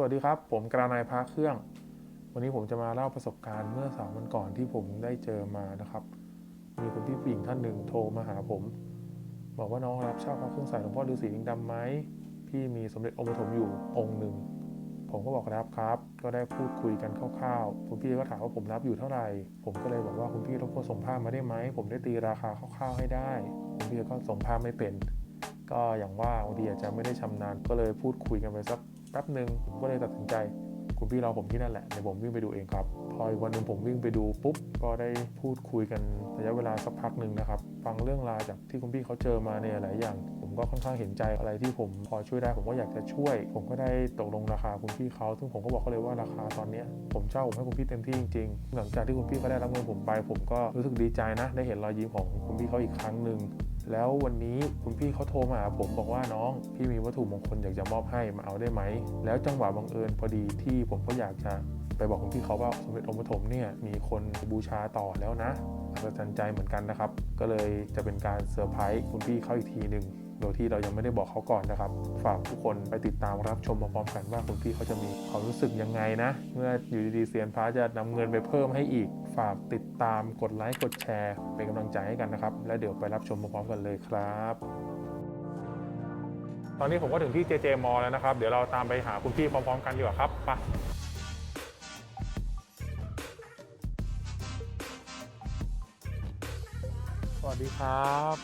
สวัสดีครับ ผมกระนายพาเครื่อง วันนี้ผมจะมาเล่าประสบการณ์เมื่อสามวันก่อนที่ผมได้เจอมานะครับ มีคุณพี่ผู้หญิงท่านหนึ่งโทรมาหาผม บอกว่าน้องรับเช่าพระเครื่องใส่หลวงพ่อฤาษีลิงดำไหมพี่มีสมเด็จองค์ปฐมอยู่องค์หนึ่ง ผมก็บอกรับครับ ก็ได้พูดคุยกันคร่าวๆคุณพี่ก็ถามว่าผมรับอยู่เท่าไหร่ ผมก็เลยบอกว่าคุณพี่รบกวนส่งภาพมาได้ไหม ผมได้ตีราคาคร่าวๆให้ได้คุณพี่ก็ส่งภาพไม่เป็น ก็อย่างว่าบางทีอาจจะไม่ได้ชำนาญก็เลยพูดคุยกันไปสัก แป๊บหนึ่งก็เลยตัดสินใจ คุณพี่เรอผมที่นั่นแหละเดี๋ยวผมวิ่งไปดูเองครับ พออีกวันหนึ่งผมวิ่งไปดูปุ๊บ ก็ได้พูดคุยกันระยะเวลาสักพักหนึ่งนะครับ ฟังเรื่องราวจากที่คุณพี่เขาเจอมาเนี่ยหลายอย่าง ผมก็ค่อนข้างเห็นใจอะไรที่ผมพอช่วยได้ผมก็อยากจะช่วย ผมก็ได้ตกลงราคาคุณพี่เขาซึ่งผมก็บอกเขาเลยว่าราคาตอนนี้ผมเช่าผมให้คุณพี่เต็มที่จริงๆหลังจากที่คุณพี่เขาได้รับเงินผมไป ผมก็รู้สึกดีใจนะ ได้เห็นรอยยิ้มของคุณพี่เขาอีกครั้งหนึ่งแล้ววันนี้คุณพี่เขาโทรมาหาผมบอกว่าน้อง พี่มีวัตถุมงคลอยากจะมอบให้มาเอาได้ไหม แล้วจังหวะบังเอิญพอดีที่ผมก็อยากจะไปบอกคุณพี่เขาว่าสมเด็จองค์ปฐมเนี่ยมีคนบูชาต่อแล้วนะอัศจรรย์ใจเหมือนกันนะครับ ก็เลยจะเป็นการเซอร์ไพรส์คุณพี่เขาอีกทีหนึ่งโดยที่เรายังไม่ได้บอกเขาก่อนนะครับ ฝากทุกคนไปติดตามรับชมพร้อมๆกันว่าคุณพี่เขาจะมีความรู้สึกยังไงนะ เมื่ออยู่ดีๆเซียนพระจะนำเงินไปเพิ่มให้อีก ฝากติดตามกดไลค์กดแชร์เป็นกำลังใจให้กันนะครับ แล้วเดี๋ยวไปรับชมพร้อมๆกันเลยครับ ตอนนี้ผมก็ถึงที่ JJ m แล้วนะครับ เดี๋ยวเราตามไปหาคุณพี่พร้อมๆกันดีกว่าครับไปสวัสดีครับ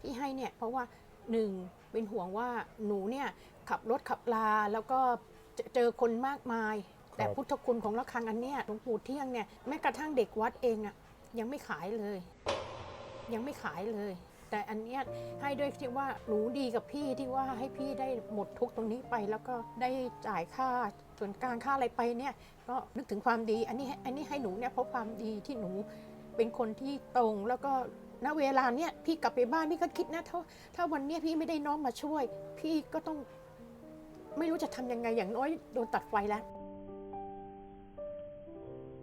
ที่ให้เนี่ยเพราะว่าหนึ่งเป็นห่วงว่าหนูเนี่ยขับรถขับลาแล้วก็เจอคนมากมาย แต่พุทธคุณของระฆังอันเนี้ยหลวงปู่เที่ยงเนี่ยแม้กระทั่งเด็กวัดเองอะยังไม่ขายเลย ยังไม่ขายเลย แต่อันเนี้ยให้ด้วยที่ว่าหนูดีกับพี่ที่ว่าให้พี่ได้หมดทุกข์ตรงนี้ไป แล้วก็ได้จ่ายค่าส่วนกลางค่าอะไรไปเนี่ยก็นึกถึงความดี อันนี้อันนี้ให้หนูเนี่ยเพราะความดีที่หนูเป็นคนที่ตรงแล้วก็ณเวลาเนี้ยพี่กลับไปบ้านพี่ก็คิดนะถ้าถ้าวันเนี้ยพี่ไม่ได้น้องมาช่วย พี่ก็ต้องไม่รู้จะทำยังไงอย่างน้อยโดนตัดไฟแล้ว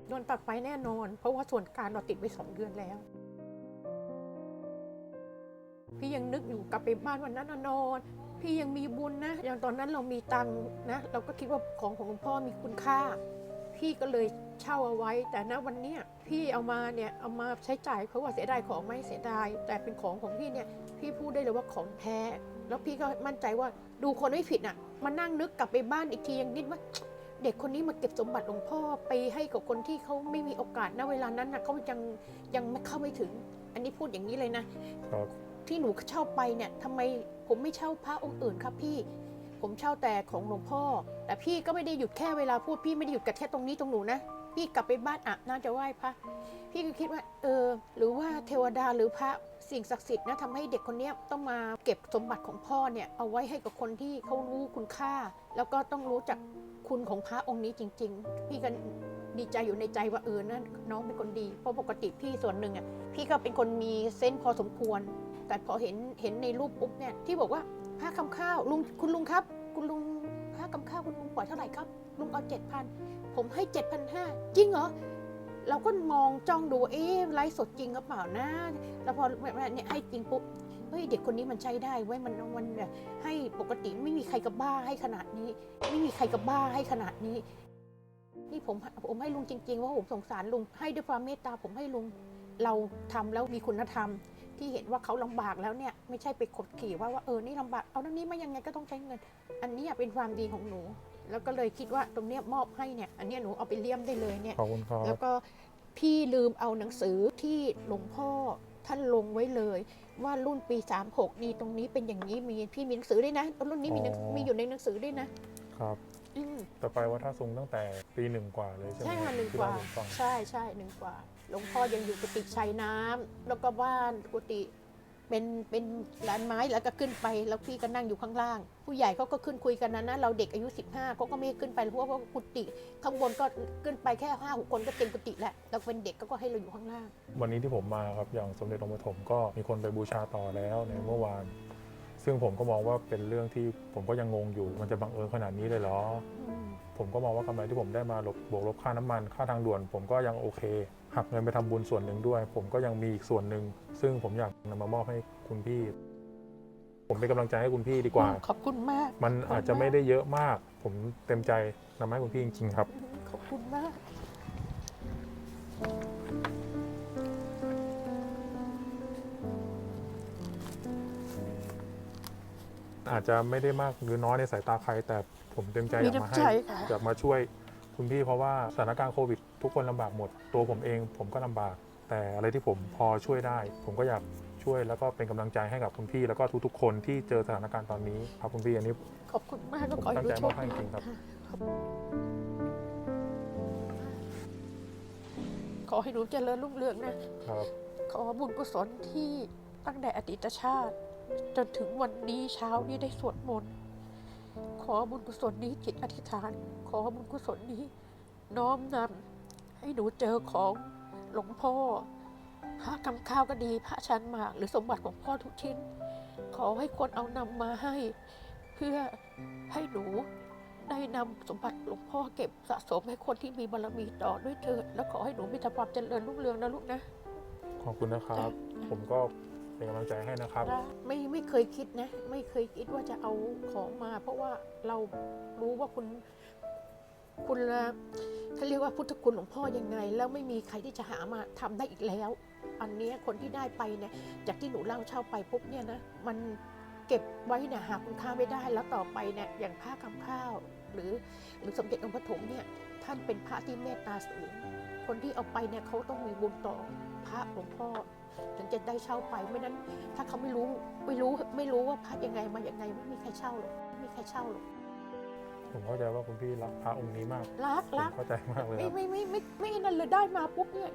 โดนตัดไฟแน่นอน เพราะว่าส่วนการเราติดไปสองเดือนแล้ว พี่ยังนึกอยู่กลับไปบ้านวันนั้นน่นอน พี่ยังมีบุญนะ อย่างตอนนั้นเรามีตังนะ เราก็คิดว่าของของหลวงพ่อมีคุณค่า พี่ก็เลยเช่าเอาไว้ แต่ณวันเนี้ยพี่เอามาเนี่ยเอามาใช้จ่ายเพราะว่าเสียดายของไหม่เสียดาย แต่เป็นของของพี่เนี่ย พี่พูดได้เลยว่าของแท้ แล้วพี่ก็มั่นใจว่าดูคนไม่ผิดอะมานั่งนึกกลับไปบ้านอีกทียังนิดว่า เด็กคนนี้มาเก็บสมบัติหลวงพ่อไปให้กับคนที่เขาไม่มีโอกาสณเวลานั้นนะเขายังยังไม่เข้าไม่ถึง อันนี้พูดอย่างนี้เลยนะครับที่หนูเช่าไปเนี่ยทำไมผมไม่เช่าพระองค์อื่นครับพี่ ผมเช่าแต่ของหลวงพ่อ แต่พี่ก็ไม่ได้หยุดแค่เวลาพูดพี่ไม่ได้หยุดกับแค่ตรงนี้ตรงหนูนะพี่กลับไปบ้านอาบน้ำจะไหว้พระพี่ก็คิดว่า เออ หรือว่าเทวดาหรือพระสิ่งศักดิ์สิทธิ์นะทำให้เด็กคนเนี้ยต้องมาเก็บสมบัติของพ่อเนี่ยเอาไว้ให้กับคนที่เขารู้คุณค่า แล้วก็ต้องรู้จัก คุณของพระองค์นี้จริง ๆ พี่ก็ดีใจอยู่ในใจว่าเออนะน้องเป็นคนดี เพราะปกติพี่ส่วนหนึ่งอะพี่ก็เป็นคนมีเซนพอสมควร แต่พอเห็นเห็นในรูปปุ๊บเนี่ยที่บอกว่าผ้าคำข้าวลุงคุณลุงครับ คุณลุงผ้าคำข้าวคุณลุงปล่อยเท่าไหร่ครับ ลุงเอาเจ็ดพันผมให้เจ็ดพันห้าจริงเหรอเราก็มองจ้องดูเอ๊ะไลฟ์สดจริงหรือเปล่านะแล้วพอเนี่ยให้จริงปุ๊บ ฮ้ยเด็กคนนี้มันใช้ได้ไว้ยมันมันแบบให้ปกติไม่มีใครกับบ้าให้ขนาดนี้ ไม่มีใครกับบ้าให้ขนาดนี้ นี่ผมผมให้ลุงจริง ๆ ว่าผมสงสารลุงให้ด้วยความเมตตาผมให้ลุงเราทำแล้วมีคุณธรรม ที่เห็นว่าเขาลำบากแล้วเนี่ยไม่ใช่ไปขดขี่ว่าว่าเออนี่ลำบากเอานั่นนี้มายังไงก็ต้องใช้เงิน อันนี้เป็นความดีของหนู แล้วก็เลยคิดว่าตรงเนี้ยมอบให้เนี่ย อันเนี้ยหนูเอาไปเลี่ยมได้เลยเนี่ยขอบคุณครัแล้วบก็พี่ลืมเอาหนังสือที่หลวงพ่อ ท่านลงไว้เลย ว่ารุ่นปี 36 นี่ตรงนี้เป็นอย่างนี้มีพี่มีหนังสือด้วยนะ รุ่นนี้มีหนังอ๋อมีอยู่ในหนังสือด้วยนะครับอืมแต่ไปวัดท่าซุงตั้งแต่ปีหนึ่งกว่าเลยใช่ไหมใช่ค่ะหนึ่งที่กว่า เล่ให้ผมฟัง ใช่ใช่หนึ่งกว่าหลวงพ่อยังอยู่กุฏิชัยน้ำแล้วก็บ้านกุฏิ เป็นเป็นร้านไม้แล้วก็ขึ้นไปแล้วพี่ก็นั่งอยู่ข้างล่าง ผู้ใหญ่เขาก็ขึ้นคุยกันนะนะเราเด็กอายุ 15เขาก็ไม่ให้ขึ้นไปเพราะว่ากุฏิข้างบนก็ขึ้นไปแค่ห้าหกคนก็เต็มกุฏิแล้วเราเป็นเด็กก็ให้เราอยู่ข้างล่าง วันนี้ที่ผมมาครับอย่างสมเด็จองค์ปฐมก็มีคนไปบูชาต่อแล้วในเมื่อวาน ซึ่งผมก็มองว่าเป็นเรื่องที่ผมก็ยังงงอยู่มันจะบังเอิญขนาดนี้เลยเหรออืมผมก็มองว่ากำไรที่ผมได้มาลบบวกลบค่าน้ำมันค่าทางด่วน ผมก็ยังโอเค หักเงินไปทำบุญส่วนหนึ่งด้วย ผมก็ยังมีอีกส่วนหนึ่งซึ่งผมอยากนำมามอบให้คุณพี่ ผมเป็นกำลังใจให้คุณพี่ดีกว่า ขอบคุณมาก มันอาจจะไม่ได้เยอะมาก ผมเต็มใจนำมาให้คุณพี่จริงๆครับ ขอบคุณมากอาจจะไม่ได้มากหรือน้อยในสายตาใคร แต่ผมเต็มใจอมียากมาน้ำให้ใจค่ะอยากมาช่วย คุณพี่เพราะว่าสถานการณ์โควิด ทุกคนลำบากหมด ตัวผมเองผมก็ลำบาก แต่อะไรที่ผมพอช่วยได้ ผมก็อยากช่วยแล้วก็เป็นกำลังใจให้กับคุณพี่ แล้วก็ทุกๆ คนที่เจอสถานการณ์ตอนนี้ครับคุณพี่อันนี้ขอบคุณมากก็ผมขอให้ตั้งรู้ใจโชมอคบให้จดีริงๆครับค่ะขอให้หนูเจริญรุ่งเรืองนะ ครับขอบุญกุศลที่ตั้งแต่อดีตชาติ จนถึงวันนี้เช้านี้ได้สวดมนต์ ขอบุญกุศลนี้จิตอธิษฐาน ขอบุญกุศลนี้ น้อมนำให้หนูเจอของหลวงพ่อพระกำข้าวก็ดีพระชันหมากหรือสมบัติของพ่อทุกชิ้น ขอให้คนเอานำมาให้ เพื่อให้หนูได้นำสมบัติหลวงพ่อเก็บสะสมให้คนที่มีบารมีต่อด้วยเถิด แล้วขอให้หนูมีแต่ความเจริญรุ่งเรืองนะลูกนะ ขอบคุณนะครับ ผมก็ เป็นกำลังใจให้นะครับ ไม่ไม่เคยคิดนะ ไม่เคยคิดว่าจะเอาของมา เพราะว่าเรารู้ว่าคุณคุณละเขาเรียกว่าพุทธคุณหลวงพ่อยังไง แล้วไม่มีใครที่จะหามาทำได้อีกแล้ว อันนี้คนที่ได้ไปเนี่ยจากที่หนูเล่าเช่าไปปุ๊บเนี่ยนะมันเก็บไว้เนี่ยหาคุณค่าไม่ได้แล้วต่อไปเนี่ยอย่างผ้าคำข้าว หรือหรือสมเด็จองค์ปฐมเนี่ยท่านเป็นพระที่เมตตาสูงคนที่เอาไปเนี่ยเขาต้องมีบุญต่อพระหลวงพ่อ ถึงจะได้เช่าไปไม่นั้นถ้าเขาไม่รู้ไม่รู้ไม่รู้ว่าพัดยังไงมายังไงไม่มีใครเช่าหรอกไม่มีใครเช่าหรอกผมเข้าใจว่าคุณพี่รักพระองค์นี้มากรักผมรักเข้าใจมากเลยไม่ครับไม่ไม่ไม่ไม่ไม่นั่นเลยได้มาปุ๊บเนี่ย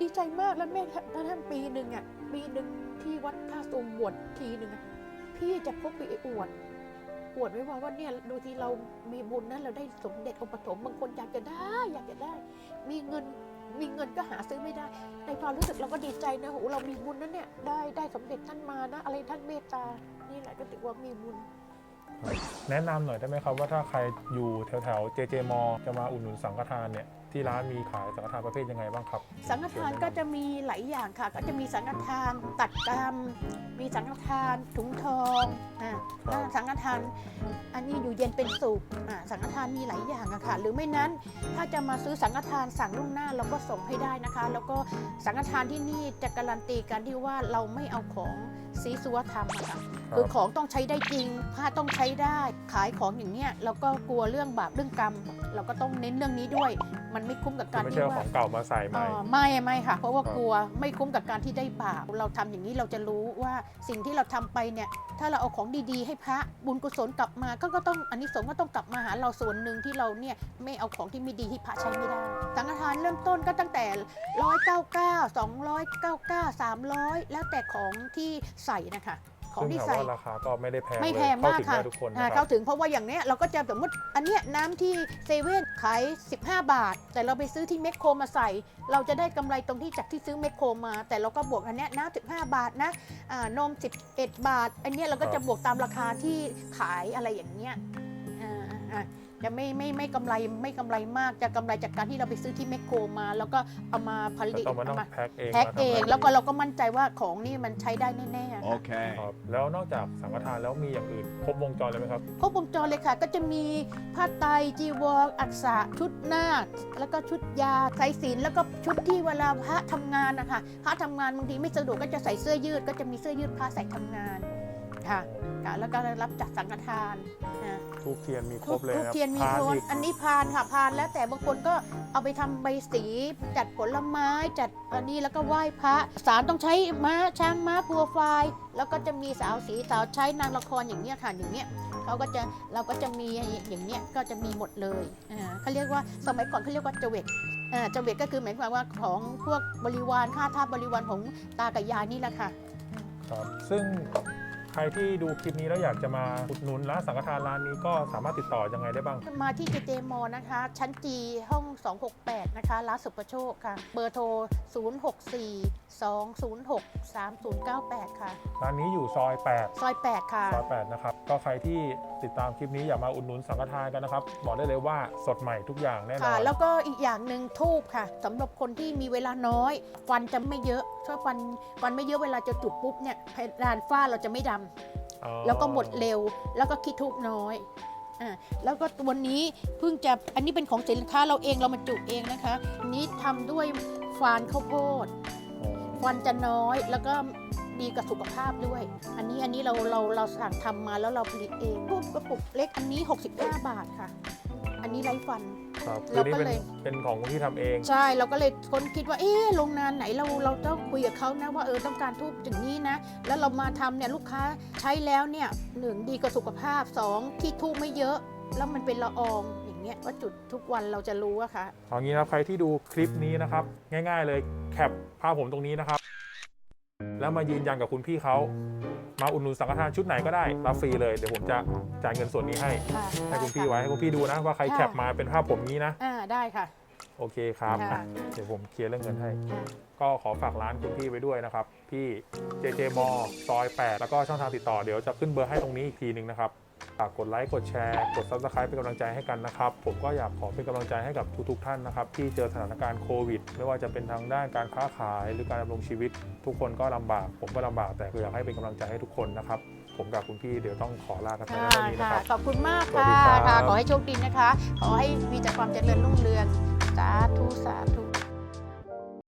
ดีใจมากแล้วแม่ท่านท่านปีหนึ่งอะปีหนึ่งที่วัดท่าตูมบวชทีหนึ่งอะพี่จะพกไปอวดอวดไว้ว่าว่าเนี่ยดูที่เรามีบุญนะเราได้สมเด็จองค์ปฐมบางคนอยากจะได้ อยากจะได้ มีเงิน มีเงินก็หาซื้อไม่ได้ ในความรู้สึกเราก็ดีใจนะโหเรามีบุญนะเนี่ยได้ได้สมเด็จท่านมานะ อะไรท่านเมตตา นี่แหละก็ถือว่ามีบุญ แนะนำหน่อยได้ไหมครับว่าถ้าใครอยู่แถวแถวเจเจมอจะมาอุดหนุนสังฆทานเนี่ย ที่ร้านมีขายสังฆทานประเภทยังไงบ้างครับ สังฆทานก็จะมีหลายอย่างค่ะ ก็จะมีสังฆทานตัดกรรม มีสังฆทานถุงทองอ่าครับสังฆทานอันนี้อยู่เย็นเป็นสุขอ่าสังฆทานมีหลายอย่างอะค่ะ หรือไม่นั้นถ้าจะมาซื้อสังฆทานสั่งล่วงหน้าเราก็ส่งให้ได้นะคะ แล้วก็สังฆทานที่นี่จะการันตีกันที่ว่าเราไม่เอาของซีซัวทำอะค่ะ คือของต้องใช้ได้จริงผ้าต้องใช้ได้ ขายของอย่างเนี้ยเราก็กลัวเรื่องบาปเรื่องกรรม เราก็ต้องเน้นเรื่องนี้ด้วย มันไม่คุ้มกับการไม่ที่ใช่เอาว่า ของเก่ามาใส่ใหม่ เอ่อไม่ไม่ค่ะ เพราะว่าครับ กลัวไม่คุ้มกับการที่ได้บาปเราทำอย่างนี้เราจะรู้ว่าสิ่งที่เราทำไปเนี่ย ถ้าเราเอาของดีๆ ให้พระบุญกุศลกลับมาก็ก็ต้องอันนี้สงส์ก็ต้องกลับมาหาเราส่วนหนึ่งที่เราเนี่ยไม่เอาของที่ไม่ดีที่พระใช้ไม่ได้สังฆทานเริ่มต้นก็ตั้งแต่ร้อยเก้าเก้าสองร้อยเก้าเก้าสามร้อยแล้วแต่ของที่ใส่นะคะ ของซึ่งที่ถามใส่ ว่าราคาก็ไม่ได้แพงไม่เลยแพงเข้ามากถึงค่ะได้ทุกคนอ่านะครัเข้าบถึงเพราะว่าอย่างเนี้ยเราก็จะสมมติอันเนี้ยน้ำที่เซเว่นขาย 15 บาท แต่เราไปซื้อที่แมคโครมาใส่ เราจะได้กำไรตรงที่จากที่ซื้อแมคโครมา แต่เราก็บวกอันเนี้ยน้ำ15 บาทนะอ่านม 11 บาท อันเนี้ยเราก็จะบวกตามราคาที่ขายอะไรอย่างเงี้ยอ่าอ่า จะไม่ไม่ไม่กำไรไม่กำไรมากจะกำไรจากการที่เราไปซื้อที่แมคโครมา แล้วก็เอามาผแล้วลิตต้องมานั่เอางมาแพ็คเองแพ็คมาทำเองอะไรแล้วก็เราก็มั่นใจว่าของนี่มันใช้ได้แน่ๆค่ะ Okay. ครับแล้วนอกจากสังฆทานแล้วมีอย่างอื่นครบวงจรเลยไหมครับ ครบวงจรเลยค่ะ ก็จะมีผ้าไตรจีวรอักษะชุดนาคแล้วก็ชุดยาสายศีลแล้วก็ชุดที่เวลาพระทำงานนะคะพระทำงานบางทีไม่สะดวกก็จะใส่เสื้อยืด ก็จะมีเสื้อยืดพระใส่ทำงานค่ะค่ะแล้วก็รับจัดสังฆทานอ่า ทูบเทียนมีครทุบกเลยทุกนะครับเทียนมีพานโทนอีกอันนี้พานค่ะพานแล้วแต่บางคนก็เอาไปทำใบสีจัดผลไม้จัดอันนี้แล้วก็ไหว้พระสารต้องใช้ม้าช้างม้าพัวไฟล์แล้วก็จะมีสาวสีสาวใช้นางละครอย่างเงี้ยค่ะอย่างเงี้ยเขาก็จะเราก็จะมีอย่างเงี้ยก็จะมีหมดเลยอ่าเขาเรียกว่าสมัยก่อนเขาเรียกว่าเจเวตอ่าเจเวตก็คือหมายความว่าของพวกบริวารข้าทาสบริวารของตากับยายนี่แหละค่ะ ครับซึ่งใค รที่ดูคลิปนี้แล้วอยากจะมาอุดหนุนร้านสังฆทานร้านนี้ก็สามารถติดต่อยังไงได้บ้าง มาที่เจเจมอนะคะ ชั้นจีห้อง 268 นะคะ ร้านสุประโชคค่ะ เบอร์โทร 064-206-3098 ค่ะ ร้านนี้อยู่ซอย 8 ซอย 8 ค่ะ ซอย 8 นะครับ ก็ใครที่ติดตามคลิปนี้อยากมาอุดหนุนสังฆทานกันนะครับ บอกได้เลยว่าสดใหม่ทุกอย่างแน่นอค่ะ น แล้วก็อีกอย่างหนึ่งทูบค่ะสำหรับคนที่มีเวลาน้อยฟันจะไม่เยอะถ้าฟันฟันไม่เยอะเวลาจะจุดปุ๊บเนี่ยเพดานฝ้าเราจะไม่ดำออ๋อแล้วก็หมดเร็วแล้วก็คิดทุบน้อยอ่าแล้วก็วันนี้เพิ่งจะอันนี้เป็นของสินค้าเราเองเรามาจุเองนะคะอันนี้ทำด้วยฟานข้าวโพดอ๋อควันจะน้อยแล้วก็ ดีกับสุขภาพด้วย อันนี้อันนี้เราเราเราสั่งทำมาแล้วเราผลิตเองรูปกระปุกเล็กอันนี้ 65 บาทค่ะ อันนี้ไร้ฟัน ครับคือเรานี่ก็เป็นเลย เป็นของคุณพี่ทำเอง ใช่เราก็เลยค้นคิดว่าเอ๊ะโรงงานไหนเราเราต้องคุยกับเขานะว่าเออต้องการทูบถึงนี้นะ แล้วเรามาทำเนี่ยลูกค้าใช้แล้วเนี่ยหนึ่งดีกับสุขภาพสองที่ทูบไม่เยอะ แล้วมันเป็นละอองอย่างเงี้ยว่าจุดทุกวันเราจะรู้อะค่ะ เอางี้นะครับใครที่ดูคลิปนี้นะครับ ง่าย ๆ เลยแคปภาพผมตรงนี้นะครับ แล้วมายืนยันกับคุณพี่เขามาอุดหนุนสังฆทานชุดไหนก็ได้รับฟรีเลยเดี๋ยวผมจะจ่ายเงินส่วนนี้ให้ค่ะให้คุณพี่ไว้ให้คุณพี่ดูนะว่าใครค่ะแคปมาเป็นภาพผมนี้นะ อ่าได้ค่ะ โอเคครับค่ะ อะเดี๋ยวผมเคลียร์เรื่องเงินให้ค่ะก็ขอฝากร้านคุณพี่ไว้ด้วยนะครับ พี่ JJ m ซอย 8 แล้วก็ช่องทางติดต่อเดี๋ยวจะขึ้นเบอร์ให้ตรงนี้อีกทีหนึ่งนะครับ ฝากกดไลค์กดแชร์กด Subscribe เป็นกำลังใจให้กันนะครับ ผมก็อยากขอเป็นกำลังใจให้กับทุกๆท่านนะครับ ที่เจอสถานการณ์โควิด ไม่ว่าจะเป็นทางด้านการค้าขายหรือการดำรงชีวิต ทุกคนก็ลำบาก ผมก็ลำบากแต่คืออยากให้เป็นกำลังใจให้ทุกคนนะครับ ผมกับคุณพี่เดี๋ยวต้องขอลากันไปค่ะในวันนี้นะค่ะครับ ขอบคุณมากสวัสค่ะดีครับค่ะขอให้โชคดีนะคะ ขอให้มีแต่ความเจริญรุ่งเรืองสาธุสาธุ